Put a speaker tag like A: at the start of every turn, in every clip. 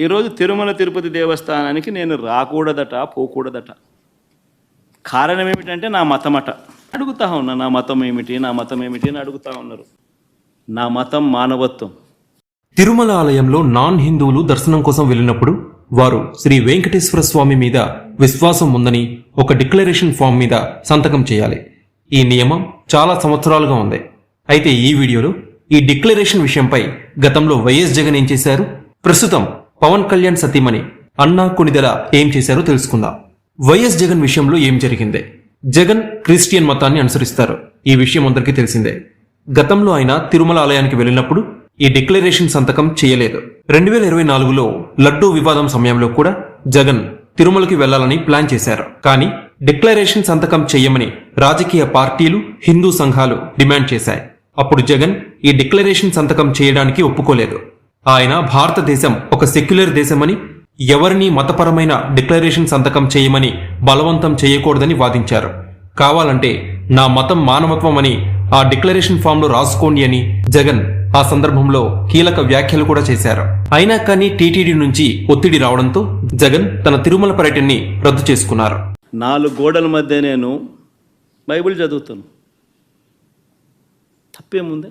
A: ఈరోజు తిరుమల తిరుపతి దేవస్థానానికి నేను రాకూడదట పోకూడదట. కారణం ఏమిటంటే నా మతమట. అడుగుతా ఉన్నా నా మతం ఏమిటి నా మతం ఏమిటి అని అడుగుతా ఉన్నారు. నా మతం మానవత్వం.
B: తిరుమల ఆలయంలో నాన్ హిందువులు దర్శనం కోసం వెళ్ళినప్పుడు వారు శ్రీ వెంకటేశ్వర స్వామి మీద విశ్వాసం ఉందని ఒక డిక్లరేషన్ ఫామ్ మీద సంతకం చేయాలి. ఈ నియమం చాలా సంవత్సరాలుగా ఉంది. అయితే ఈ వీడియోలో ఈ డిక్లరేషన్ విషయంపై గతంలో వైఎస్ జగన్ ఏం చేశారు? ప్రస్తుతం పవన్ కళ్యాణ్ సతీమణి అన్నా కొనిదెల ఏం చేశారో తెలుసుకుందాం. వైఎస్ జగన్ విషయంలో ఏం జరిగింది? జగన్ క్రిస్టియన్ మతాన్ని అనుసరిస్తారు. ఈ విషయం అందరికీ తెలిసిందే. గతంలో ఆయన తిరుమల ఆలయానికి వెళ్ళినప్పుడు ఈ డిక్లరేషన్ సంతకం చేయలేదు. రెండు వేల ఇరవై నాలుగులో లడ్డూ వివాదం సమయంలో కూడా జగన్ తిరుమలకి వెళ్ళాలని ప్లాన్ చేశారు. కానీ డిక్లరేషన్ సంతకం చేయమని రాజకీయ పార్టీలు హిందూ సంఘాలు డిమాండ్ చేశాయి. అప్పుడు జగన్ ఈ డిక్లరేషన్ సంతకం చేయడానికి ఒప్పుకోలేదు. ఆయన భారతదేశం ఒక సెక్యులర్ దేశమని ఎవరినీ మతపరమైన డిక్లరేషన్ సంతకం చేయమని బలవంతం చేయకూడదని వాదించారు. కావాలంటే నా మతం మానవత్వం అని ఆ డిక్లరేషన్ ఫామ్లో రాసుకోండి అని జగన్ ఆ సందర్భంలో కీలక వ్యాఖ్యలు కూడా చేశారు. అయినా కానీ టీటీడీ నుంచి ఒత్తిడి రావడంతో జగన్ తన తిరుమల పర్యటనని రద్దు చేసుకున్నారు.
A: నాలుగు గోడల మధ్య నేను బైబిల్ చదువుతాను. తప్పేముందే?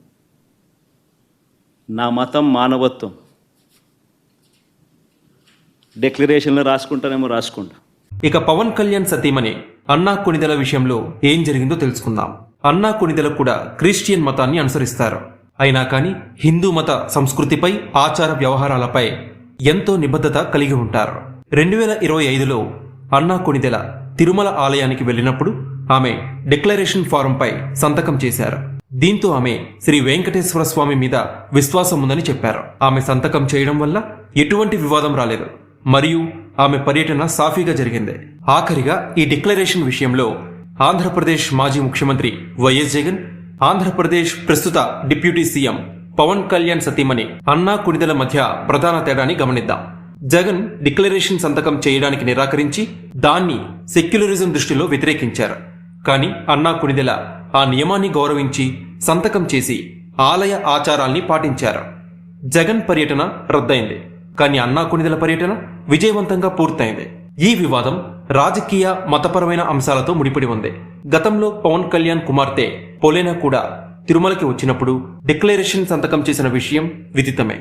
A: నా మతం మానవత్వం. డిక్లరేషన్లో రాసుకుంటానేమో రాసుకుంటా.
B: ఇక పవన్ కళ్యాణ్ సతీమణి అన్నా కొనిదెల విషయంలో ఏం జరిగిందో తెలుసుకుందాం. అన్నా కొనిదెల కూడా క్రిస్టియన్ మతాన్ని అనుసరిస్తారు. అయినా కానీ హిందూ మత సంస్కృతిపై ఆచార వ్యవహారాలపై ఎంతో నిబద్ధత కలిగి ఉంటారు. రెండు వేల ఇరవై ఐదులో అన్నా కొనిదెల తిరుమల ఆలయానికి వెళ్ళినప్పుడు ఆమె డిక్లరేషన్ ఫారంపై సంతకం చేశారు. దీంతో ఆమె శ్రీ వెంకటేశ్వర స్వామి మీద విశ్వాసం ఉందని చెప్పారు. ఆమె సంతకం చేయడం వల్ల ఎటువంటి వివాదం రాలేదు. మరియు ఆమె పర్యటన సాఫీగా జరిగింది. ఆఖరిగా ఈ డిక్లరేషన్ విషయంలో ఆంధ్రప్రదేశ్ మాజీ ముఖ్యమంత్రి వైఎస్ జగన్ ఆంధ్రప్రదేశ్ ప్రస్తుత డిప్యూటీ సీఎం పవన్ కళ్యాణ్ సతీమణి అన్నా కునిదల మధ్య ప్రధాన తేడాని గమనిద్దాం. జగన్ డిక్లరేషన్ సంతకం చేయడానికి నిరాకరించి దాన్ని సెక్యులరిజం దృష్టిలో వ్యతిరేకించారు. కానీ అన్నా కుణిదెల ఆ నియమాన్ని గౌరవించి సంతకం చేసి ఆలయ ఆచారాల్ని పాటించారు. జగన్ పర్యటన రద్దయింది. కానీ అన్నా కొనిదెల పర్యటన విజయవంతంగా పూర్తయింది. ఈ వివాదం రాజకీయ మతపరమైన అంశాలతో ముడిపడి ఉంది. గతంలో పవన్ కళ్యాణ్ కుమార్తె పొలేనా కూడా తిరుమలకి వచ్చినప్పుడు డిక్లరేషన్ సంతకం చేసిన విషయం విదితమే.